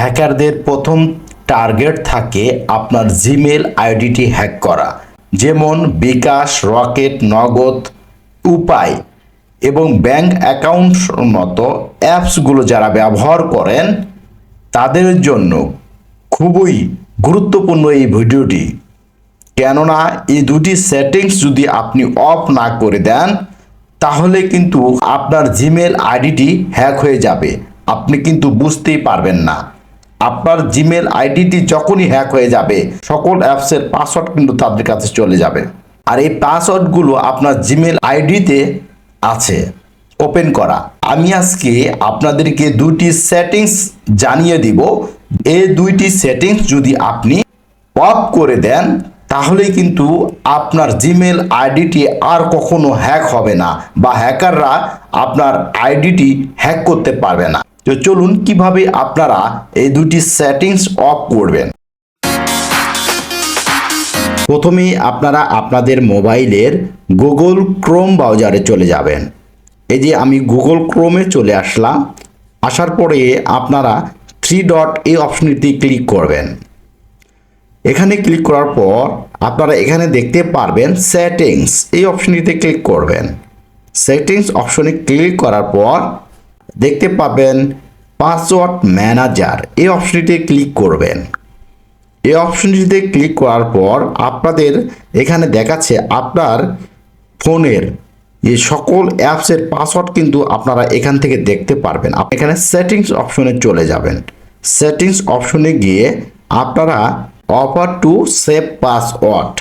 হ্যাকারদের প্রথম টার্গেট থাকে আপনার জিমেল আইডিটি হ্যাক করা, যেমন বিকাশ, রকেট, নগদ, উপায় এবং ব্যাংক অ্যাকাউন্ট মতো অ্যাপসগুলো যারা ব্যবহার করেন, তাদের জন্য খুবই গুরুত্বপূর্ণ এই ভিডিওটি। কেননা এই দুটি সেটিংস যদি আপনি অফ না করে দেন, তাহলে কিন্তু আপনার জিমেল আইডিটি হ্যাক হয়ে যাবে। আপনি কিন্তু বুঝতেই পারবেন না। আপনার জিমেল আইডিটি যখনই হ্যাক হয়ে যাবে, সকল অ্যাপসের পাসওয়ার্ড কিন্তু তাদের কাছে চলে যাবে। আর এই পাসওয়ার্ডগুলো আপনার জিমেল আইডিতে আছে। ওপেন করা। আমি আজকে আপনাদেরকে দুটি সেটিংস জানিয়ে দিব। এই দুইটি সেটিংস যদি আপনি অফ করে দেন তাহলে কিন্তু আপনার জিমেল আইডিটি আর কখনো হ্যাক হবে না বা হ্যাকাররা আপনার আইডিটি হ্যাক করতে পারবে না। তো চলুন কীভাবে আপনারা এই দুটি সেটিংস অফ করবেন। প্রথমেই আপনারা আপনাদের মোবাইলের গুগল ক্রোম ব্রাউজারে চলে যাবেন। এই যে আমি গুগল ক্রোমে চলে আসলাম। আসার পরে আপনারা থ্রি ডট এই অপশনটিতে ক্লিক করবেন। এখানে ক্লিক করার পর আপনারা এখানে দেখতে পারবেন সেটিংস এই অপশনটিতে ক্লিক করবেন। সেটিংস অপশনে ক্লিক করার পর দেখতে পাবেন পাসওয়ার্ড ম্যানেজার। এই অপশনটিতে ক্লিক করবেন। এই অপশনটিতে ক্লিক করার পর আপনাদের এখানে দেখাচ্ছে আপনার ফোনের এই সকল অ্যাপসের পাসওয়ার্ড কিন্তু আপনারা এখান থেকে দেখতে পারবেন। আপনি এখানে সেটিংস অপশনে চলে যাবেন। সেটিংস অপশনে গিয়ে আপনারা অফার টু সেভ পাসওয়ার্ড।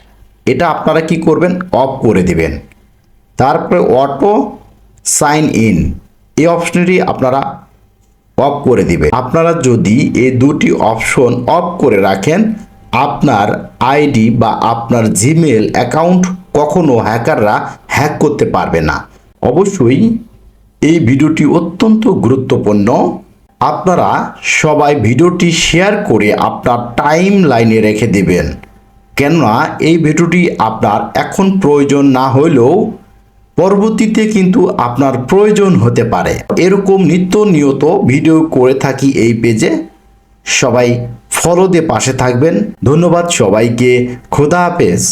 এটা আপনারা কি করবেন? অফ করে দিবেন। তারপরে অটো সাইন ইন। এই অপশনটি আপনারা অফ করে দিবে আপনারা যদি এই দুটি অপশন অফ করে রাখেন, আপনার আইডি বা আপনার জিমেল অ্যাকাউন্ট কখনো হ্যাকাররা হ্যাক করতে পারবে না। অবশ্যই এই ভিডিওটি অত্যন্ত গুরুত্বপূর্ণ। আপনারা সবাই ভিডিওটি শেয়ার করে আপনার টাইম লাইনে রেখে দেবেন। কেননা এই ভিডিওটি আপনার এখন প্রয়োজন না হলেও পরবর্তীতে কিন্তু আপনার প্রয়োজন হতে পারে। এরকম নিত্য নিয়ত ভিডিও করে থাকি এই পেজে সবাই ফলো দিয়ে পাশে থাকবেন। ধন্যবাদ সবাইকে। খোদা হাফেজ।